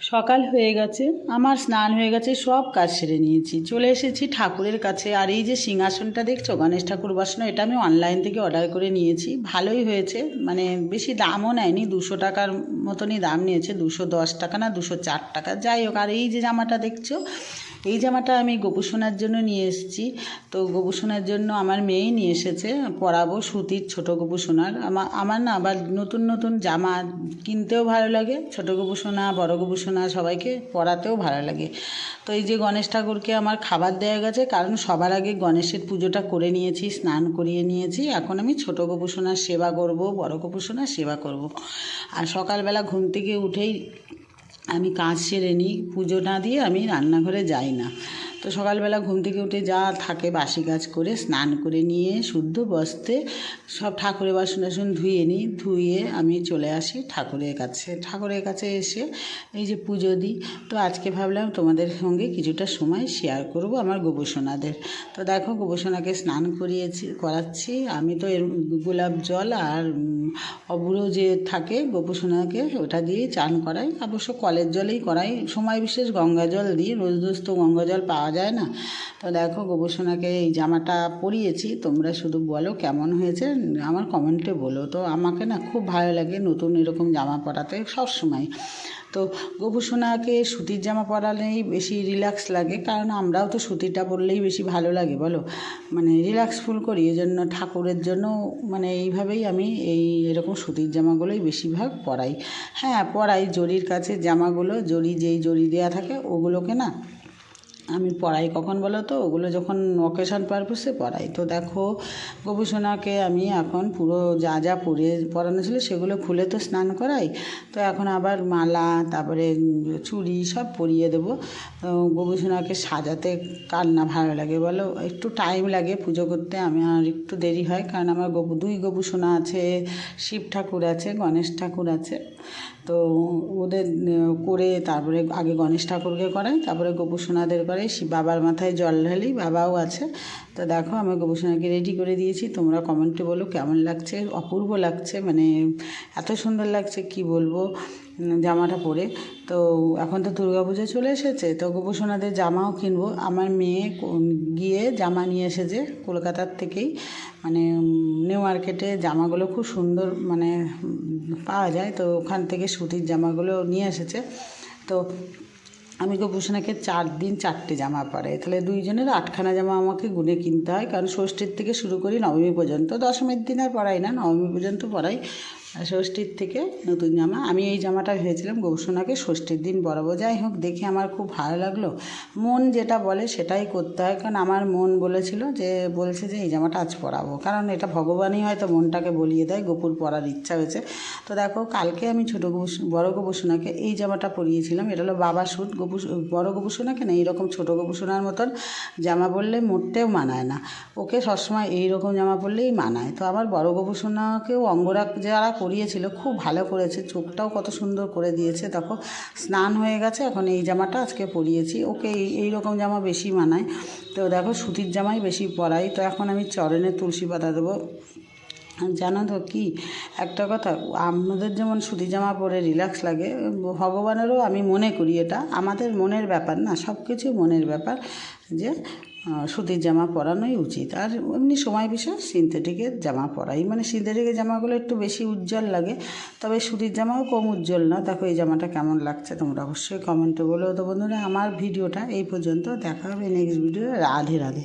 সকাল হয়ে গেছে, আমার স্নান হয়ে গেছে, সব কাজ সেরে নিয়েছি। চলে এসেছি ঠাকুরের কাছে, আর এই যে সিংহাসনটা দেখছ, গণেশ ঠাকুর বসানো, এটা আমি অনলাইন থেকে অর্ডার করে নিয়েছি। ভালোই হয়েছে মানে বেশি দামও নেয়নি, দুশো টাকার মতনই দাম নিয়েছে, দুশো দশ টাকা না, দুশো চার টাকা। যাই হোক, আর এই যে জামাটা দেখছ এই জামাটা আমি গোপুসোনার জন্য নিয়ে এসেছি। তো গোপুসোনার জন্য আমার মেয়েই নিয়ে এসেছে। পরাবো সুতির ছোট গোপুসোনার। আমার আমার না আবার নতুন নতুন জামা কিনতেও ভালো লাগে। ছোটো গোপুসোনা, বড় গোপুসোনা সবাইকে পরাতেও ভালো লাগে। তো এই যে গণেশ ঠাকুরকে আমার খাবার দেওয়া গেছে, কারণ সবার আগে গণেশের পুজোটা করে নিয়েছি, স্নান করিয়ে নিয়েছি। এখন আমি ছোটো গোপুসোনার সেবা করব, বড় গোপুসোনার সেবা করব। আর সকালবেলা ঘুম থেকে উঠেই আমি কাজ সেরে নিই পুজো না দিয়ে আমি রান্নাঘরে যাই না। তো সকালবেলা ঘুম থেকে উঠে যা থাকে বাসি কাজ করে স্নান করে নিয়ে শুদ্ধ বস্তে সব ঠাকুরের বাসন টাসন ধুয়ে নিই, ধুয়ে আমি চলে আসি ঠাকুরের কাছে। ঠাকুরের কাছে এসে এই যে পুজো দিই, তো আজকে ভাবলাম তোমাদের সঙ্গে কিছুটা সময় শেয়ার করব আমার গোপসোনাদের। তো দেখো গোপসোনাকে স্নান করিয়েছি, করাচ্ছি। আমি তো এর গোলাপ জল আর অবুরো যে থাকে গোপসোনাকে ওটা দিয়েই চান করাই। অবশ্য কলের জলেই করাই। সময় বিশেষ গঙ্গা জল দিই, রোজ রোজ তো গঙ্গা জল পাওয়া যায় না? তো দেখো গোপসোনাকে এই জামাটা পরিয়েছি, তোমরা শুধু বলো কেমন হয়েছে, আমার কমেন্টে বলো। তো আমাকে না খুব ভালো লাগে নতুন এরকম জামা পরাতে সবসময়। তো গোপুসোনাকে সুতির জামা পরালেই বেশি রিল্যাক্স লাগে, কারণ আমরাও তো সুতিরটা পরলেই বেশি ভালো লাগে, বলো? মানে রিল্যাক্স ফুল করি এই জন্য ঠাকুরের জন্য মানে এইভাবেই আমি এই এরকম সুতির জামাগুলোই বেশিরভাগ পরাই। হ্যাঁ পরাই জরির কাছে জামাগুলো, জরি যেই জরি দেওয়া থাকে, ওগুলোকে না আমি পড়াই কখন বলো তো? ওগুলো যখন অকেশন পারপাসে পড়াই। তো দেখো গোপুসোনাকে আমি এখন পুরো যা যা পরে পরানো ছিল সেগুলো খুলে তো স্নান করাই। তো এখন আবার মালা, তারপরে চুড়ি সব পরিয়ে দেবো। গোপুসোনাকে সাজাতে কার না ভালো লাগে বলো? একটু টাইম লাগে পুজো করতে, আমি আর একটু দেরি হয়। কারণ আমার গোপু দুই গোপুসোনা আছে, শিব ঠাকুর আছে, গণেশ ঠাকুর আছে। তো ওদের করে তারপরে আগে গণেশ ঠাকুরকে করাই, তারপরে গোপুসোনাদের শিব বাবার মাথায় জল ঢালি, বাবাও আছে। তো দেখো, আমি গোপুসোনাকে রেডি করে দিয়েছি। তোমরা কমেন্টে বলো কেমন লাগছে, অপূর্ব লাগছে মানে এত সুন্দর লাগছে, কি বলব জামাটা পরে। তো এখন তো দুর্গাপুজো চলে এসেছে, তো গোপুসোনাদের জামাও কিনবো। আমার মেয়ে গিয়ে জামা নিয়ে এসেছে কলকাতার থেকেই। মানে নিউ মার্কেটে জামাগুলো খুব সুন্দর মানে পাওয়া যায়। তো ওখান থেকে সুতির জামাগুলো নিয়ে এসেছে। তো আমি গোপুসোনাকে চার দিন চারটে জামা পরে তাহলে দুইজনের আটখানা জামা আমাকে গুনে কিনতে হয়। কারণ ষষ্ঠীর থেকে শুরু করি নবমী পর্যন্ত। দশমীর দিন আর পড়াই না, নবমী পর্যন্ত পরাই আর ষষ্ঠীর থেকে নতুন জামা। আমি এই জামাটা ভেবেছিলাম গোপুসোনাকে ষষ্ঠীর দিন পরাবো। যাই হোক, দেখে আমার খুব ভালো লাগল। মন যেটা বলে সেটাই করতে হয়, কারণ আমার মন বলেছিল যে, বলছে যে, এই জামাটা আজ পরাবো। কারণ এটা ভগবানই হয়তো মনটাকে বলিয়ে দেয়, গোপুর পরার ইচ্ছা হয়েছে। তো দেখো, কালকে আমি ছোটো গোপুস, বড় গোপুসোনাকে এই জামাটা পরিয়েছিলাম। এটা হলো বাবা সুট। গোপুস, বড় গোপুসোনাকে না, এইরকম ছোটো গোপুসোনার মতন জামা পরলে মোটেও মানায় না। ওকে সবসময় এই রকম জামা পরলেই মানায়। তো আমার বড় গোপুসোনাকেও অঙ্গরাগ যারা করিয়েছিল খুব ভালো করেছে, চোখটাও কত সুন্দর করে দিয়েছে, দেখো, স্নান হয়ে গেছে, এখন এই জামাটা আজকে পরিয়েছি, ওকে এই রকম জামা বেশি মানায়, তো দেখো, সুতির জামাই বেশি পরাই, তো এখন আমি চরণে তুলসী পাতা দেবো। জানো তো কি, একটা কথা, আমাদের যেমন সুতি জামা পরে রিল্যাক্স লাগে, ভগবানেরও আমি মনে করি এটা, আমাদের মনের ব্যাপার না সব কিছু মনের ব্যাপার, যে সুতির জামা পরানোই উচিত। আর এমনি সময় বিশেষ সিনথেটিকের জামা পরাই। মানে সিনথেটিকের জামাগুলো একটু বেশি উজ্জ্বল লাগে, তবে সুতির জামাও কম উজ্জ্বল না। দেখো, এই জামাটা কেমন লাগছে তোমরা অবশ্যই কমেন্টে বলো। তো বন্ধুরা, আমার ভিডিওটা এই পর্যন্ত। দেখা হবে নেক্সট ভিডিও রাধে রাধে।